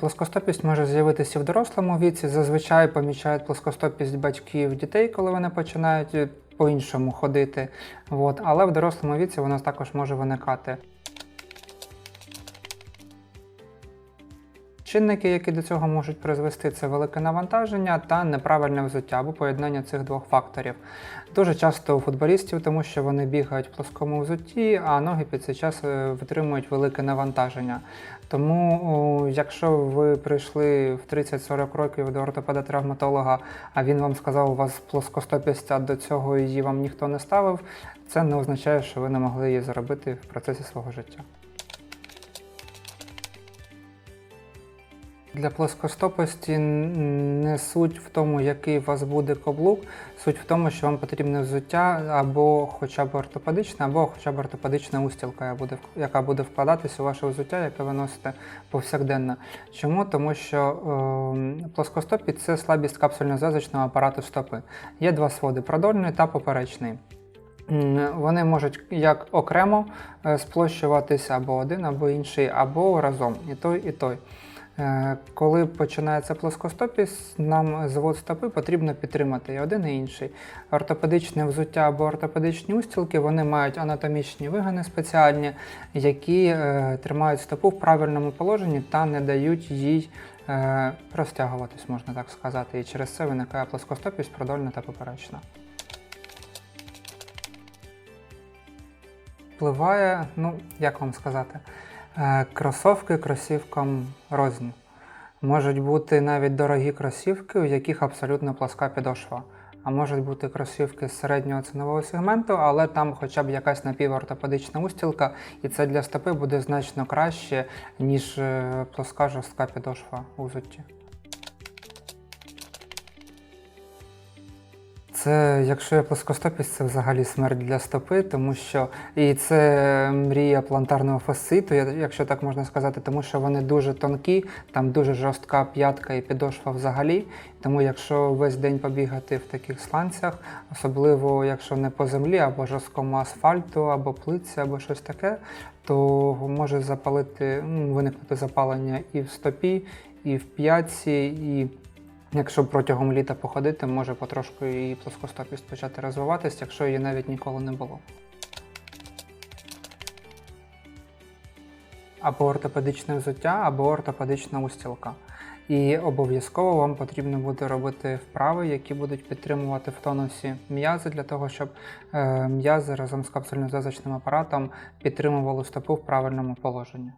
Плоскостопість може з'явитися в дорослому віці. Зазвичай помічають плоскостопість батьків дітей, коли вони починають е, по-іншому ходити. От. Але в дорослому віці воно також може виникати. Чинники, які до цього можуть призвести, це велике навантаження та неправильне взуття або поєднання цих двох факторів. Дуже часто у футболістів, тому що вони бігають в плоскому взутті, а ноги під цей час е, витримують велике навантаження. Тому, якщо ви прийшли в 30-40 років до ортопеда-травматолога, а він вам сказав, у вас плоскостопість, а до цього її вам ніхто не ставив, це не означає, що ви не могли її зробити в процесі свого життя. Для плоскостопості не суть в тому, який у вас буде каблук, суть в тому, що вам потрібне взуття або хоча б ортопедичне, або хоча б ортопедична устілка, яка буде, вкладатися у ваше взуття, яке ви носите повсякденно. Чому? Тому що е, плоскостопість це слабість капсульно-зв'язочного апарату стопи. Є два своди продольний та поперечний. Вони можуть як окремо е, сплощуватися або один, або інший, або разом, і той, і той. Е, Коли починається плоскостопість, нам звод стопи потрібно підтримати і один, і інший. Ортопедичне взуття або ортопедичні устілки вони мають анатомічні вигини спеціальні, які е, тримають стопу в правильному положенні та не дають їй е, розтягуватись, можна так сказати. І через це виникає плоскостопість продольна та поперечна. Впливає, ну як вам сказати, кросовки кросівкам розні. Можуть бути навіть дорогі кросівки, у яких абсолютно плоска підошва. А можуть бути кросівки з середнього цінового сегменту, але там хоча б якась напівортопедична устілка, і це для стопи буде значно краще, ніж е, плоска жорстка підошва у взутті. Це, якщо є плоскостопість, це взагалі смерть для стопи, тому що і це мрія плантарного фасциту, якщо так можна сказати, тому що вони дуже тонкі, там дуже жорстка п'ятка і підошва взагалі. Тому якщо весь день побігати в таких сланцях, особливо якщо не по землі, або жорсткому асфальту, або плитці, або щось таке, то може запалити, ну, виникнути запалення і в стопі, і в п'ятці, і Якщо протягом літа походити, може потрошку і плоскостопість почати розвиватись, якщо її навіть ніколи не було. Або ортопедичне взуття, або ортопедична устілка. І обов'язково вам потрібно буде робити вправи, які будуть підтримувати в тонусі м'язи для того, щоб е, м'язи разом з капсульно-зв'язочним апаратом підтримували стопу в правильному положенні.